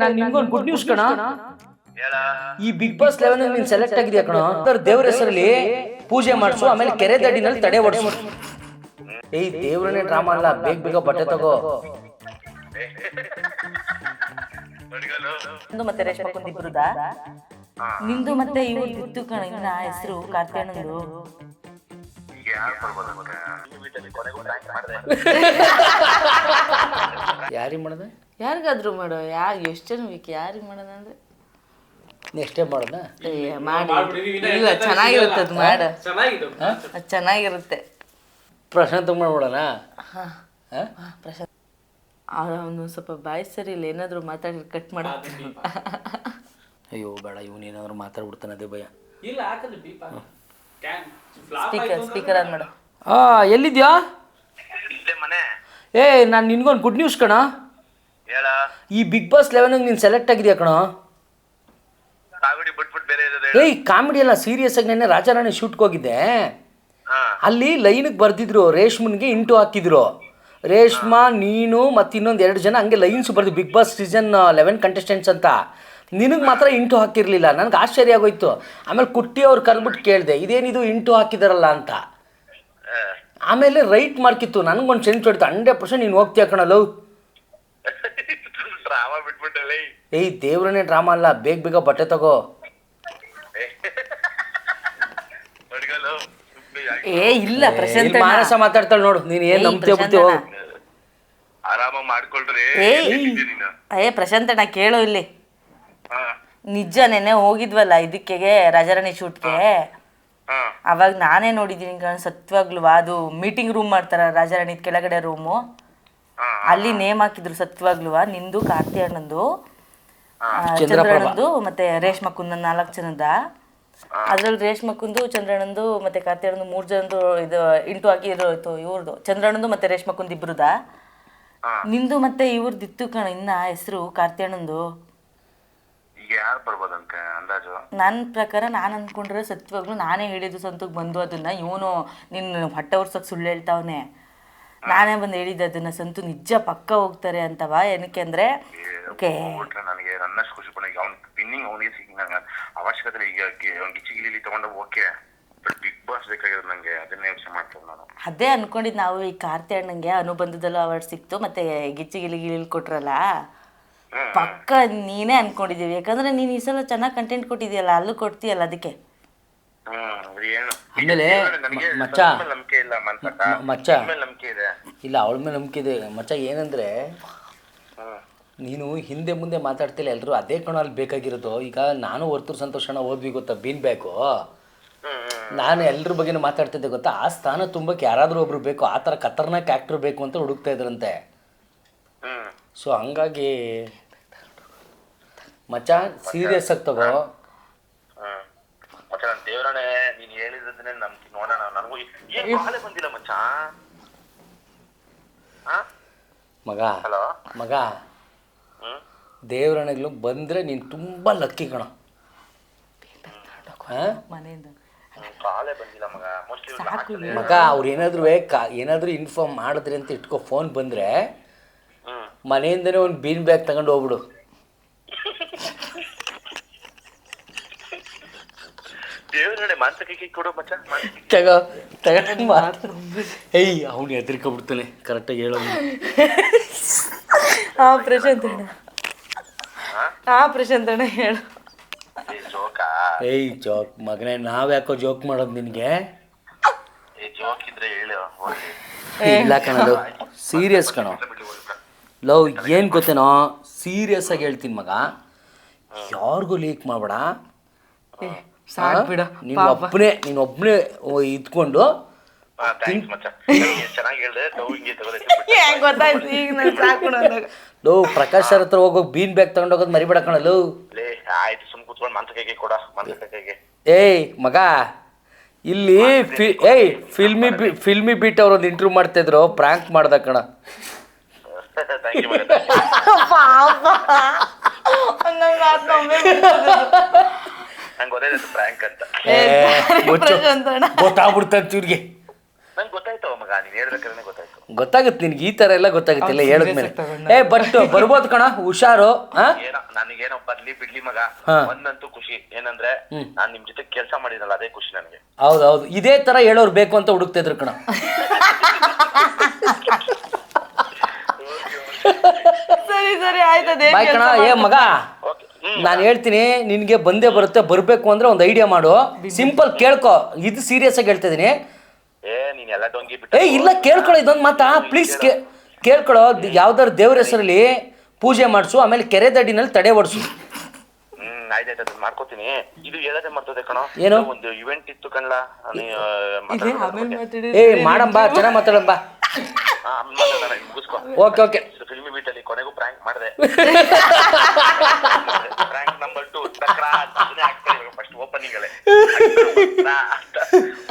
ನಾನು ನಿಮ್ಗೊಂದು good news ಕಣ. ಈ ಬಿಗ್ ಬಾಸ್ ಲೆವೆನ್ ನೀನ್ ಸೆಲೆಕ್ಟ್ ಆಗಿದ್ಯಾ ಕಣ. ದೇವ್ರ ಹೆಸರಲ್ಲಿ ಪೂಜೆ ಮಾಡಿಸು ಆಮೇಲೆ ಕೆರೆ ದಡಿನಲ್ಲಿ ತಡೆ ಹೊಡಿಸು ಏಯ್ ದೇವ್ರನೇ ಡ್ರಾಮಾ ಅಲ್ಲ. ಬೇಗ ಬೇಗ ಬಟ್ಟೆ ತಗೋ. ಬಡ್ಗಲು ನಿಂದು ಮತ್ತೆ ರೇಷ್ಮಾ ಕುಂದ್ ಇಬ್ರುದಾ ನಿಂದು ಮತ್ತೆ ಇವ್ರು ಇತ್ತು ಕಣ ಇನ್ನ ಹೆಸರು ಕಾರ್ತಿಯಣ್ಣಂದು. ಯಾರಿಗೆ ಮಾಡ್ದೆ? ಯಾರಿಗಾದ್ರೂ ಮಾಡೋ ಯಾ ಎಷ್ಟು ಜನ ಬೇಕು ಯಾರಿಗೆ ಮಾಡೋಣ ಅಂದ್ರೆ? ನೆಕ್ಸ್ಟ್ ಟೈಮ್ ಮಾಡೋಣ ಏ, ಮಾಡಿ. ಇಲ್ಲ ಚೆನ್ನಾಗಿರುತ್ತೆ ಅದು ಮಾಡ. ಅದು ಚೆನ್ನಾಗಿರುತ್ತೆ. ಪ್ರಶಾಂತ್ ಮಾಡ್ಬಿಡೋಣ ಹಾ ಪ್ರಶಾಂತ್. ಅವನು ಸ್ವಲ್ಪ ಬಾಯ್ ಸರಿ ಇಲ್ಲ ಏನಾದರೂ ಮಾತಾಡಿ ಕಟ್ ಮಾಡ. ಅಯ್ಯೋ ಬೇಡ ಇವನು ಏನಾದ್ರು ಮಾತಾಡ್ಬಿಡ್ತಾನೆ ಅದೇ ಭಯ. ಇಲ್ಲ ಹಾಕಲ್ಲ ಬೀಪ ಸ್ಪೀಕರ್ ಸ್ಪೀಕರ್ ಆನ್ ಮಾಡು. ಆ ಎಲ್ಲಿದ್ಯಾ? ಇಲ್ಲೇ ಮನೆ. ಏ ನಾನು ನಿನ್ಗೊಂದು ಗುಡ್ ನ್ಯೂಸ್ ಕಣ. ಹೇಳ. ಈ ಬಿಗ್ ಬಾಸ್ ಲೆವೆನ್ ನೀನು ಸೆಲೆಕ್ಟ್ ಆಗಿದ್ಯಾ ಕಣ? ಕಾಮಿಡಿ ಬಿಟ್ಬಿಟ್ಟು ಬೇರೆ ಇರೋದು ಏಯ್ ಕಾಮಿಡಿ ಅಲ್ಲ ಸೀರಿಯಸ್ ಆಗಿ ನೆನ್ನೆ ರಾಜಾರಾಣಿ ಶೂಟ್ಗೆ ಹೋಗಿದ್ದೆ. ಅಲ್ಲಿ ಲೈನಿಗೆ ಬರ್ದಿದ್ರು ರೇಷ್ಮನ್ಗೆ ಇಂಟು ಹಾಕಿದ್ರು. ರೇಷ್ಮಾ ನೀನು ಮತ್ತು ಇನ್ನೊಂದು ಎರಡು ಜನ ಹಂಗೆ ಲೈನ್ಸ್ ಬರ್ದು Bigg Boss season eleven contestants ಅಂತ. ನಿನಗೆ ಮಾತ್ರ ಇಂಟು ಹಾಕಿರಲಿಲ್ಲ ನನಗೆ ಆಶ್ಚರ್ಯ ಆಗೋಯ್ತು. ಆಮೇಲೆ ಕುಟ್ಟಿ ಅವ್ರು ಕರ್ಬಿಟ್ಟು ಕೇಳಿದೆ ಇದೇನಿದು ಇಂಟು ಹಾಕಿದಾರಲ್ಲ ಅಂತ. ಆಮೇಲೆ ರೈಟ್ ಮಾರ್ಕಿತ್ತು ನನಗೊಂದು ಸೆನ್ಸ್ ಹೊಡಿತು ಹಂಡ್ರೆಡ್ ಪರ್ಸೆಂಟ್ ನೀನು ಹೋಗ್ತೀಯ ಕಣಲ್ಲ ಡ್ರಾಮಾ ಬಿಟ್ಬಿಟ್ಟಲ್ಲ. ಏಯ್ ದೇವ್ರನೇ ಡ್ರಾಮಾ ಅಲ್ಲ ಬೇಗ ಬೇಗ ಬಟ್ಟೆ ತಗೋ. ಏ. ಇಲ್ಲ ಪ್ರಶಾಂತ್ ಮಾನಸ ಮಾತಾಡ್ತಾಳೆ ನೋಡು ನೀನ್ ಏನ್ ಏಯ್, ನಂಬ್ತೀಯ ಬಿಡ್ತೀಯ ಹೋಗು. ಆರಾಮಾಗಿ ಮಾಡ್ಕೊಳ್ರಿ ಏಯ್. ಏ ಪ್ರಶಾಂತ್ ಅಣ್ಣ ಕೇಳು ಇಲ್ಲಿ. ಹಾ. ನಿಜ ನೆನೆ ಹೋಗಿದ್ವಲ್ಲ ಇದಕ್ಕೆ ರಾಜಾರಾಣಿ ಶೂಟ್ಗೆ. ಹಾ. ಅವಾಗ ನಾನೇ ನೋಡಿದೀನಿ ಕಣ್ ಸತ್ವಾಗ್ಲೂ ಅದು ಮೀಟಿಂಗ್ ರೂಮ್ ಮಾಡ್ತಾರ ರಾಜಾರಾಣಿ ಕೆಳಗಡೆ ರೂಮು ಅಲ್ಲಿ ನೇಮ್ ಹಾಕಿದ್ರು ಸತ್ಯವಾಗ್ಲೂ ನಿಂದು ಕಾರ್ತಿ ಅಣ್ಣಂದು ಆ, ಚಂದ್ರಣ್ಣಂದು ಮತ್ತೆ ರೇಷ್ಮ ಕುಂದ ನಾಲ್ಕು ಜನದ. ಅದ್ರಲ್ಲಿ ರೇಷ್ಮ ಕುಂದು ಚಂದ್ರಣ್ಣಂದು ಮತ್ತೆ ಕಾರ್ತಿ ಅಣ್ಣಂದು ಮೂರು ಜನದು ಇದು ಇಂಟು ಹಾಕಿರೋಯ್ತು ಇವ್ರದು. ಚಂದ್ರಣ್ಣಂದು ಮತ್ತೆ ರೇಷ್ಮ ಕುಂದ್ ಇಬ್ರುದ. ನಿಂದು ಮತ್ತೆ ಇವ್ರದ್ದು ಇತ್ತು ಕಣ ಇನ್ನ ಹೆಸರು ಕಾರ್ತಿ ಅಣ್ಣಂದು. ಈಗ ಯಾರು ಬರ್ಬೋದಂತೆ ಅಂದಾಜು? ನನ್ನ ಪ್ರಕಾರ ನಾನು ಅನ್ಕೊಂಡ್ರೆ ಸತ್ಯವಾಗ್ಲು ನಾನೇ ಹೇಳಿದ್ದು ಸಂತಕ್ಕೆ ಬಂದು ಅದನ್ನ. ಇವನು ನಿನ್ನ ಹೊಟ್ಟೆ ಉರ್ಸಕ್ ಸುಳ್ಳು ಹೇಳ್ತಾವನೆ. ನಾನೇ ಬಂದು ಹೇಳಿದ್ದೆ ಅದನ್ನ ಸಂತು ನಿಜ ಪಕ್ಕ ಹೋಗ್ತಾರೆ ಅಂತವಾ ಏನಕ್ಕೆ ಅಂದ್ರೆ ಓಕೆ ಬಿಟ್ರೆ ನನಗೆ ನನ್ನಷ್ಟು ಖುಷಿ ಪಡ ಅವ್ನ ವಿನ್ನಿಂಗ್ ಅವನಿಗೆ ಸಿಗ ನಂಗೆ ಅವಶ್ಯಕತೆ. ಈಗ ಅವ್ನ ಗಿಚ್ಚಿ ಗಿಲಿ ತಗೊಂಡು ಓಕೆ ಬಟ್ ಬಿಗ್ ಬಾಸ್ ಬೇಕಾಗಿರೋದು ನಂಗೆ ಅದನ್ನೇ ಯೋಚನೆ ಮಾಡ್ತೇನೆ ನಾನು ಅದೇ ಅನ್ಕೊಂಡಿದ್ ನಾವು ಈ ಕಾರ್ತಿ ಅಣ್ಣಂಗೆ ಅನುಬಂಧದಲ್ಲೂ ಅವಾರ್ಡ್ ಸಿಕ್ತು ಮತ್ತೆ ಗಿಚ್ಚಿ ಗಿಲಿ ಗಿಲಿ ಕೊಟ್ರಲ್ಲ. ಪಕ್ಕ ನೀನೇ ಅನ್ಕೊಂಡಿದೀವಿ ಯಾಕಂದ್ರೆ ನೀನು ಈ ಸಲ ಚೆನ್ನಾಗಿ ಕಂಟೆಂಟ್ ಕೊಟ್ಟಿದ್ಯಲ್ಲ ಅಲ್ಲೂ ಕೊಡ್ತೀಯಲ್ಲ ಅದಕ್ಕೆ ಆಮೇಲೆ ಮಚ್ಚ. ಮಚ್ಚ. ಇಲ್ಲ ಅವಳ ಮೇಲೆ ನಂಬಿಕೆ ಇದೆ. ಮಚ್ಚ ಏನಂದ್ರೆ ನೀನು ಹಿಂದೆ ಮುಂದೆ ಮಾತಾಡ್ತಿಲ್ಲ ಎಲ್ಲರೂ ಅದೇ ಕಣ ಅಲ್ಲಿ ಬೇಕಾಗಿರೋದು. ಈಗ ನಾನು ವರ್ತೂರು ಸಂತೋಷಣ ಓದ್ವಿ ಗೊತ್ತಾ? ಬೀನ್ ಬೇಕು ನಾನು ಎಲ್ಲರ ಬಗ್ಗೆ ಮಾತಾಡ್ತಿದ್ದೆ ಗೊತ್ತಾ? ಆ ಸ್ಥಾನ ತುಂಬಕ್ಕೆ ಯಾರಾದರೂ ಒಬ್ರು ಬೇಕು. ಆ ಥರ ಖತರ್ನಾಕ್ ಆ್ಯಕ್ಟ್ರ್ ಬೇಕು ಅಂತ ಹುಡುಕ್ತಾ ಇದ್ರಂತೆ. ಸೊ ಹಂಗಾಗಿ ಮಚ್ಚ ಸೀರಿಯಸ್ ಆಗಿ ತಗೋ ಹ್ಮ್ ಮಚ್ಚ ನಾನು ದೇವರೇ ನೀನ್ ಹೇಳಿದ್ದನ್ನೇ ನಂಬ್ತೀನಿ ನೋಡೋಣ ನನಗೂ ಏನ್ ಕಾಲೇ ಬಂದಿಲ್ಲ ಮಚ್ಚ? ಹಾ ಮಗ ಹಲೋ? ಮಗ ಹ್ಮ್? ಬಂದ್ರೆ ಬಂದರೆ ನೀನು ತುಂಬ ಲಕ್ಕಿ ಕಣ. ಹಾಂ? ಮನೆಯಿಂದ. ಹ್ಮ್, ಕಾಲೇ ಬಂದಿಲ್ಲ ಮಗ. ಮೋಸ್ಟ್ಲಿ ಮಗ ಅವ್ರು ಏನಾದ್ರು ಕಾ ಏನಾದರೂ ಇನ್ಫಾರ್ಮ್ ಮಾಡಿದ್ರಿ ಅಂತ ಇಟ್ಕೋ ಫೋನ್ ಬಂದರೆ ಮನೆಯಿಂದನೇ ಒಂದು ಬೀನ್ ಬ್ಯಾಗ್ ತಗೊಂಡು ಹೋಗ್ಬಿಡು. ದೇವರೇ ಮಾಂಸಕ್ಕೆ ಕೊಡು ಮಚ್ಚ. ತಗೋ ಮಾತ್ರ ಏಯ್ ಅವ್ನು ಹೆದರ್ಕೊಬಿಡ್ತಾನೆ. ಕರೆಕ್ಟಾಗಿ ಹೇಳೋ ಆ ಪ್ರಶಾಂತ್ ಅಣ್ಣ ಹಾ ಪ್ರಶಾಂತ್ ಅಣ್ಣ ಹೇಳು. ಏ ಏಯ್ ಜೋಕ್. ಮಗನೇ ನಾವ್ಯಾಕೋ ಜೋಕ್ ಮಾಡೋದು ನಿನಗೆ? ಏ ಜೋಕ್ ಇದ್ರೆ ಹೇಳು ಹೋಗ್ಲಿ ಇಲ್ಲ ಕಣದು ಸೀರಿಯಸ್ ಕಣೋ. ಲವ್ ಏನು ಗೊತ್ತೇನೋ? ಸೀರಿಯಸ್ ಆಗಿ ಹೇಳ್ತೀನಿ ಮಗ. ಯಾರಿಗೂ ಲೀಕ್ ಮಾಡಬೇಡ. ಸಾಕ್ ಬಿಡ. ನೀನು ಒಬ್ಬನೇ ನೀನು ಒಬ್ಬನೇ ಇದ್ಕೊಂಡು ಥ್ಯಾಂಕ್ಸ್ ಮಚ್ಚ. ಚೆನ್ನಾಗಿ ಹೇಳ್ದೆ ಡೌ ಹಿಂಗೆ ಗೊತ್ತಾಯ್ತು ಈಗ ನಾನು ಸಾಕು ಅಂದಾಗ. ಲೋ ಪ್ರಕಾಶ್ ಸರ್ ಹತ್ರ ಹೋಗೋ ಬೀನ್ ಬ್ಯಾಗ್ ತಗೊಂಡು ಹೋಗೋದು ಕಣ ಲೋ. ಲೇ ಆಯ್ತು ಸುಮ್ ಕೂತ್ಕೊಂಡು ಮಂತಕೈಗೆ ಕೊಡ ಮಂತಕೈಗೆ ಏಯ್ ಮಗ ಇಲ್ಲಿ ಫಿ ಏಯ್ ಫಿಲ್ಮಿ ಬಿ ಫಿಲ್ಮಿ ಬೀಟ್ ಅವ್ರು ಒಂದು ಇಂಟರ್ವ್ಯೂ ಮಾಡ್ತಿದ್ರು ಪ್ರಾಂಕ್ ಮಾಡ್ದ ಕಣ. ಅಂತ? ಗೊತ್ತಾಗ್ಬಿಡ್ತಂತ ಇವ್ರಿಗೆ. ನಂಗೆ ಗೊತ್ತಾಯ್ತು ಮಗ ನೀನ್ ಹೇಳ್ಬೇಕಾದ್ರೆ ಗೊತ್ತಾಯ್ತು. ಗೊತ್ತಾಗುತ್ತೆ ನಿನ್ಗೆ ಈ ತರ ಎಲ್ಲ ಗೊತ್ತಾಗುತ್ತೆ ಇಲ್ಲ ಹೇಳದ್ ಮೇಲೆ. ಏ ಬಟ್ ಬರ್ಬೋದು ಕಣ ಹುಷಾರು ಹಾ ಏನೋ ನನಗೇನೋ ಬರ್ಲಿ ಬಿಡ್ಲಿ ಮಗ. ಒಂದಂತೂ ಖುಷಿ. ಏನಂದ್ರೆ ನಾನ್ ನಿಮ್ ಜೊತೆ ಕೆಲಸ ಮಾಡಿದ್ನಲ್ಲ ಅದೇ ಖುಷಿ ನನಗೆ. ಹೌದು ಹೌದು ಇದೇ ತರ ಹೇಳೋರು ಬೇಕು ಅಂತ ಹುಡುಕ್ತಿದ್ರು ಕಣ. ಸರಿ ಸರಿ ಆಯ್ತದೆ ಬಾಯ್ ಕಣ ಏ ಮಗ. ನಾನು ಹೇಳ್ತೀನಿ ನಿನಗೆ ಬಂದೇ ಬರುತ್ತೆ ಬರಬೇಕು ಅಂದ್ರೆ ಒಂದು ಐಡಿಯಾ ಮಾಡು. ಸಿಂಪಲ್ ಕೇಳ್ಕೊ. ಇದು ಸೀರಿಯಸ್ ಆಗಿ ಹೇಳ್ತಾ ಇದೀನಿ. ಏ ನೀನ್ ಎಲ್ಲ ಡೊಂಗಿ ಏ ಇಲ್ಲ ಕೇಳ್ಕೊಳ್ಳೋ ಇದೊಂದು ಮಾತಾ? ಪ್ಲೀಸ್ ಕೇ ಕೇಳ್ಕೊಳ್ಳೋ ಯಾವ್ದಾದ್ರು ದೇವ್ರ ಹೆಸರಲ್ಲಿ ಪೂಜೆ ಮಾಡಿಸು ಆಮೇಲೆ ಕೆರೆ ದಡ್ಡಿನಲ್ಲಿ ತಡೆ ಓಡಿಸು ಹ್ಮ್ ಆಯ್ತಾಯ್ತು ಅದನ್ನ ಮಾಡ್ಕೋತೀನಿ. ಇದು ಕಣೋ. ಏನು? ಒಂದು ಇವೆಂಟ್ ಇತ್ತು ಕಣ್ಲ? ಏ ಮಾಡಂಬ ಚೆನ್ನಾಗಿ ಮಾತಾಡಂಬ ಮುಗಿಸ್ಕೊ. Okay okay. ಫಿಲ್ಮಿ ಕೊನೆಗೂ ಪ್ರಾಂಕ್ ಮಾಡಿದೆ. ಪ್ರಾಂಕ್ ನಂಬರ್ ಏನ್ ಫಸ್ಟ್ ಓಪನಿಂಗ್ ಅಲ್ಲೇ.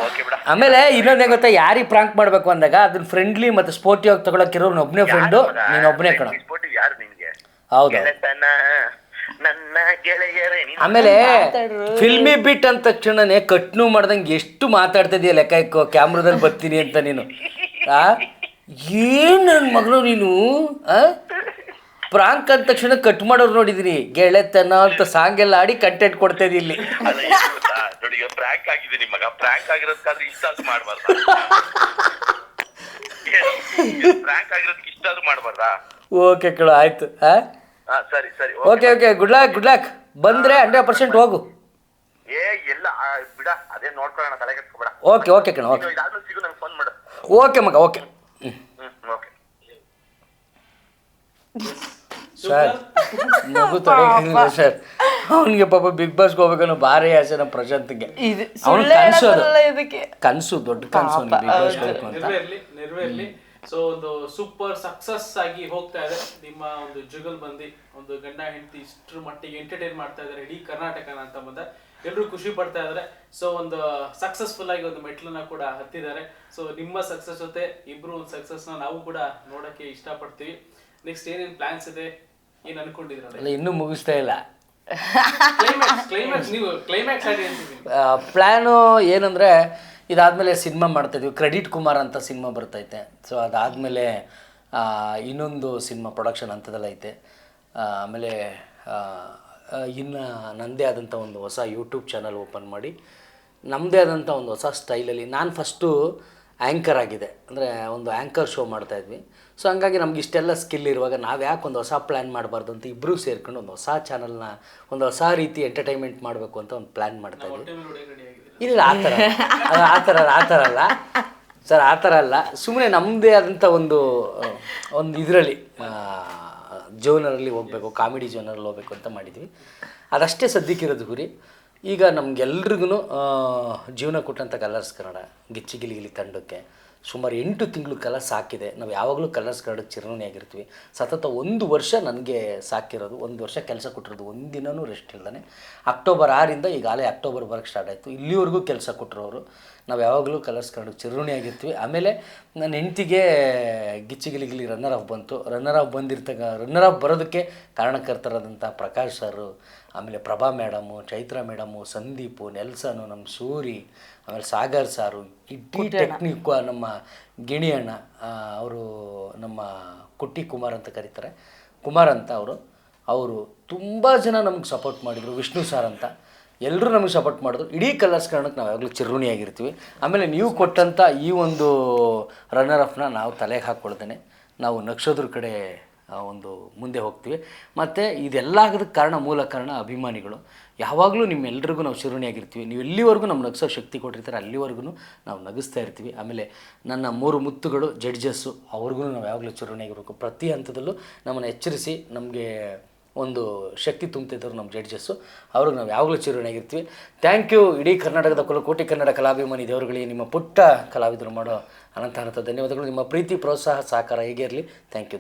ಓಕೆ ಬಿಡ. ಆಮೇಲೆ ಇನ್ನೊಂದೇ ಗೊತ್ತಾ? ಯಾರಿಗೆ ಪ್ರಾಂಕ್ ಮಾಡ್ಬೇಕು ಅಂದಾಗ ಅದನ್ನ ಫ್ರೆಂಡ್ಲಿ ಮತ್ತೆ ಸ್ಪೋರ್ಟಿವ್ ಆಗಿ ಇರೋ ಒಬ್ಬನೇ ಫ್ರೆಂಡು ನೀನ್ ಒಬ್ನೇ ಕಣ ಸ್ಪೋರ್ಟಿವ್ ಯಾರು ನಿನ್ಗೆ? ಹೌದು. ನನ್ನ ಗೆಳೆಯರೇ ನೀನು ಆಮೇಲೆ ಫಿಲ್ಮಿ ಬಿಟ್ ಅಂದ ತಕ್ಷಣನೇ ಕಟ್ನು ಮಾಡ್ದಂಗೆ ಎಷ್ಟು ಮಾತಾಡ್ತಾ ಇದೀಯ ಲೆಕ್ಕ ಇಕ್ಕೋ ಕ್ಯಾಮ್ರಾದಲ್ಲಿ ಬರ್ತೀನಿ ಅಂತ ನೀನು. ಆ? ಏನ್ ನನ್ನ ಮಗಳು ನೀನು? ಆ? ಪ್ರಾಂಕ್ ಅಂದ ತಕ್ಷಣ ಕಟ್ ಮಾಡೋರು ನೋಡಿದೀನಿ. ಗೆಳೆತನ ಅಂತ ಸಾಂಗ್ ಎಲ್ಲ ಆಡಿ ಕಂಟೆಂಟ್ ಕೊಡ್ತಾ ಇಲ್ಲಿ. ಅಲ್ಲ ಏನ್ ಗೊತ್ತಾ? ನೋಡಿ ಈಗ ಪ್ರಾಂಕ್ ಆಗಿದ್ದೀನಿ ಮಗ. ಪ್ರಾಂಕ್ ಆಗಿರೋದ್ಕಾದ್ರೆ ಇಷ್ಟ ಅದು ಮಾಡ್ಬಾರ್ದ? ಪ್ರಾಂಕ್ ಆಗಿರೋದಕ್ಕೆ ಇಷ್ಟ ಅದು ಮಾಡ್ಬಾರ್ದಾ? ಓಕೆ ಕಣ ಆಯ್ತು. ಹಾ ಸರಿ ಸರಿ. Okay okay good luck good luck ಬಂದ್ರೆ ಹಂಡ್ರೆಡ್ ಪರ್ಸೆಂಟ್ ಹೋಗು. ಏ ಎಲ್ಲ ಆ, ಬಿಡ. ಅದೇ ನೋಡ್ಕೊಳ್ಳೋಣ ತಲೆ ಕೆಡ್ಸ್ಕೊಬೇಡ. ಓಕೆ ಓಕೆ ಕಣ ಓಕೆ ನೀನು ಸಿಗು ನಂಗೆ ಫೋನ್ ಮಾಡು. ಓಕೆ ಮಗ ಓಕೆ ಹ್ಞೂ ಹ್ಮ್ ಓಕೆ ಸರ್ ಮಗು ತೊಡಗಿಲ್ಲ ಸರ್ ಅವನಿಗೆ ಪಾಪ ಬಿಗ್ ಬಾಸ್ಗೆ ಹೋಗ್ಬೇಕನ್ನೋ ಭಾರಿ ಆಸೆ ನಮ್ಮ ಪ್ರಶಾಂತ್ಗೆ. ಇದು ಅವ್ನು ಸುಳ್ಳೇ ಕನಸು ಅದು. ಹೇಳೋದಲ್ಲ ಇದಕ್ಕೆ. ಕನಸು ದೊಡ್ಡ ಕನಸು ಅವ್ನಿಗೆ ಬಿಗ್ ಬಾಸ್ಗೆ ಹೋಗ್ಬೇಕು ಅಂತ. ನೆರವೇರ್ಲಿ ನೆರವೇರ್ಲಿ. ಸೊ ಒಂದು ಸೂಪರ್ ಸಕ್ಸಸ್ ಆಗಿ ಹೋಗ್ತಾ ಇದೆ. ನಿಮ್ಮ ಒಂದು ಜುಗಲ್ ಬಂದಿ ಒಂದು ಗಂಡ ಹೆಂಡತಿ ಇಷ್ಟರ ಮಟ್ಟಿಗೆ ಎಂಟರ್ಟೈನ್ ಮಾಡ್ತಾ ಇದಾರೆ ಇಡೀ ಕರ್ನಾಟಕನ ಅಂತ ಬಂದ. ಎಲ್ಲರೂ ಖುಷಿ ಪಡ್ತಾ ಇದಾರೆ. ಸೊ ಒಂದು ಸಕ್ಸಸ್ಫುಲ್ ಆಗಿ ಒಂದು ಮೆಟ್ಲನ್ನ ಕೂಡ ಹತ್ತಿದ್ದಾರೆ. ಸೊ ನಿಮ್ಮ ಸಕ್ಸಸ್ ಜೊತೆ ಇಬ್ರು ಒಂದು ಸಕ್ಸಸ್ನ ನ ನಾವು ಕೂಡ ನೋಡಕ್ಕೆ ಇಷ್ಟಪಡ್ತೀವಿ. ನೆಕ್ಸ್ಟ್ ಏನೇನ್ ಪ್ಲಾನ್ಸ್ ಇದೆ? ಏನ್ ಇನ್ನೂ ಮುಗಿಸ್ತಾ ಇಲ್ಲ. ಪ್ಲ್ಯಾನು ಏನಂದರೆ ಇದಾದಮೇಲೆ ಸಿನಿಮಾ ಮಾಡ್ತಾಯಿದ್ವಿ. ಕ್ರೆಡಿಟ್ ಕುಮಾರ್ ಅಂತ ಸಿನಿಮಾ ಬರ್ತೈತೆ. ಸೊ ಅದಾದಮೇಲೆ ಇನ್ನೊಂದು ಸಿನಿಮಾ ಪ್ರೊಡಕ್ಷನ್ ಐತೆ. ಆಮೇಲೆ ಇನ್ನು ನನ್ನದೇ ಆದಂಥ ಒಂದು ಹೊಸ ಯೂಟ್ಯೂಬ್ ಚಾನಲ್ ಓಪನ್ ಮಾಡಿ ನಮ್ಮದೇ ಆದಂಥ ಒಂದು ಹೊಸ ಸ್ಟೈಲಲ್ಲಿ ನಾನು ಫಸ್ಟು ಆ್ಯಂಕರ್ ಆಗಿದೆ. ಅಂದರೆ ಒಂದು ಆ್ಯಂಕರ್ ಶೋ ಮಾಡ್ತಾಯಿದ್ವಿ ಸೊ ಹಂಗಾಗಿ ನಮ್ಗೆ ಇಷ್ಟೆಲ್ಲ ಸ್ಕಿಲ್ ಇರುವಾಗ ನಾವು ಯಾಕೆ ಒಂದು ಹೊಸ ಪ್ಲ್ಯಾನ್ ಮಾಡಬಾರ್ದು ಅಂತ ಇಬ್ಬರೂ ಸೇರ್ಕೊಂಡು ಒಂದು ಹೊಸ ಚಾನಲ್ನ ಒಂದು ಹೊಸ ರೀತಿ ಎಂಟರ್ಟೈನ್ಮೆಂಟ್ ಮಾಡಬೇಕು ಅಂತ ಒಂದು ಪ್ಲ್ಯಾನ್ ಮಾಡ್ತಾ ಇದ್ವಿ. ಇಲ್ಲ ಆ ಥರ ಆ ಥರ ಆ ಥರ ಅಲ್ಲ. ಸರ್ ಆ ಥರ ಅಲ್ಲ. ಸುಮ್ಮನೆ ನಮ್ಮದೇ ಆದಂಥ ಒಂದು ಒಂದು ಇದರಲ್ಲಿ ಜೋನರಲ್ಲಿ ಹೋಗಬೇಕು ಕಾಮಿಡಿ ಜೋನರಲ್ಲಿ ಹೋಗಬೇಕು ಅಂತ ಮಾಡಿದ್ವಿ. ಅದಷ್ಟೇ ಸದ್ಯಕ್ಕಿರೋದು ಗುರಿ. ಈಗ ನಮಗೆಲ್ರಿಗೂ ಜೀವನ ಕೊಟ್ಟಂಥ ಕಲರ್ಸ್ ಕನ್ನಡ, ಗಿಚ್ಚಿ ಗಿಲಿಗಿಲಿ ತಂಡಕ್ಕೆ ಸುಮಾರು ಎಂಟು ತಿಂಗಳು ಕಾಲ ಸಾಕಿದೆ. ನಾವು ಯಾವಾಗಲೂ ಕಲರ್ಸ್ ಕನ್ನಡಕ್ಕೆ ಚಿರಋಣಿಯಾಗಿರ್ತೀವಿ ಸತತ ಒಂದು ವರ್ಷ ನನಗೆ ಸಾಕಿರೋದು, ಒಂದು ವರ್ಷ ಕೆಲಸ ಕೊಟ್ಟಿರೋದು ಒಂದಿನನೂ ರೆಸ್ಟ್ ಇಲ್ಲದೆ ಅಕ್ಟೋಬರ್ ಆರಿಂದ ಈಗಾಗಲೇ ಅಕ್ಟೋಬರ್ ಬರೋಕ್ಕೆ ಸ್ಟಾರ್ಟ್ ಆಯಿತು. ಇಲ್ಲಿವರೆಗೂ ಕೆಲಸ ಕೊಟ್ಟಿರೋರು. ನಾವು ಯಾವಾಗಲೂ ಕಲರ್ಸ್ ಕನ್ನಡಕ್ಕೆ ಚಿರಋಣಿಯಾಗಿರ್ತೀವಿ ಆಮೇಲೆ ನನ್ನ ಹೆಂಡತಿಗೆ ಗಿಚ್ಚಿ ಗಿಲಿಗಿಲಿ ರನ್ನರ್ ಆಫ್ ಬಂತು. ರನ್ನರ್ ಆಫ್ ಬಂದಿರ್ತಕ್ಕ ರನ್ನರ್ ಆಫ್ ಬರೋದಕ್ಕೆ ಕಾರಣಕರ್ತರಾದಂಥ ಪ್ರಕಾಶ್ ಸರು ಆಮೇಲೆ Prabha madam Chaitra madam Sandeep Nelson ನಮ್ಮ ಸೂರಿ ಆಮೇಲೆ ಸಾಗರ್ ಸಾರು ಇಡೀ ಟೆಕ್ನಿಕ್ ನಮ್ಮ ಗಿಣಿಯಣ್ಣ ಅವರು ನಮ್ಮ ಕುಟ್ಟಿ ಕುಮಾರ್ ಅಂತ ಕರೀತಾರೆ. ಕುಮಾರ್ ಅಂತ ಅವರು. ಅವರು ತುಂಬ ಜನ ನಮಗೆ ಸಪೋರ್ಟ್ ಮಾಡಿದರು ವಿಷ್ಣು ಸಾರ್ ಅಂತ. ಎಲ್ಲರೂ ನಮಗೆ ಸಪೋರ್ಟ್ ಮಾಡಿದ್ರು. ಇಡೀ ಕಲರ್ಸ್ ಕಾರಣಕ್ಕೆ ನಾವು ಯಾವಾಗಲೂ ಚಿರುಣಿಯಾಗಿರ್ತೀವಿ ಆಮೇಲೆ ನೀವು ಕೊಟ್ಟಂಥ ಈ ಒಂದು ರನ್ನರ್ ಅಫ್ನ ನಾವು ತಲೆಗೆ ಹಾಕ್ಕೊಳ್ತೇನೆ. ನಾವು ನಕ್ಷೋದ್ರ ಕಡೆ ಒಂದು ಮುಂದೆ ಹೋಗ್ತೀವಿ. ಮತ್ತು ಇದೆಲ್ಲ ಆಗೋದಕ್ಕೆ ಕಾರಣ, ಮೂಲ ಕಾರಣ ಅಭಿಮಾನಿಗಳು. ಯಾವಾಗಲೂ ನಿಮ್ಮೆಲ್ಲರಿಗೂ ನಾವು ಚಿರುಣಿಯಾಗಿರ್ತೀವಿ ನೀವು ಎಲ್ಲಿವರೆಗೂ ನಮ್ಮ ನಗಿಸೋ ಶಕ್ತಿ ಕೊಟ್ಟಿರ್ತಾರೆ ಅಲ್ಲಿವರೆಗೂ ನಾವು ನಗಿಸ್ತಾ ಇರ್ತೀವಿ. ಆಮೇಲೆ ನನ್ನ ಮೂರು ಮುತ್ತುಗಳು, ಜಡ್ಜಸ್ಸು, ಅವ್ರಿಗೂ ನಾವು ಯಾವಾಗಲೂ ಚಿರುಣಿಯಾಗಿರಬೇಕು ಪ್ರತಿ ಹಂತದಲ್ಲೂ ನಮ್ಮನ್ನು ಎಚ್ಚರಿಸಿ ನಮಗೆ ಒಂದು ಶಕ್ತಿ ತುಂಬ್ತಿದ್ದರು ನಮ್ಮ ಜಡ್ಜಸ್ಸು. ಅವ್ರಿಗೆ ನಾವು ಯಾವಾಗಲೂ ಚಿರುಣಿಯಾಗಿರ್ತೀವಿ ಥ್ಯಾಂಕ್ ಯು ಇಡೀ ಕರ್ನಾಟಕದ ಕುಲ, ಕೋಟಿ ಕನ್ನಡ ಕಲಾಭಿಮಾನಿ ದೇವರುಗಳಿಗೆ ನಿಮ್ಮ ಪುಟ್ಟ ಕಲಾವಿದರು ಮಾಡೋ ಅನಂತ ಅನಂತ ಧನ್ಯವಾದಗಳು. ನಿಮ್ಮ ಪ್ರೀತಿ, ಪ್ರೋತ್ಸಾಹ, ಸಹಕಾರ ಹೇಗೆ ಇರಲಿ, ಥ್ಯಾಂಕ್ ಯು.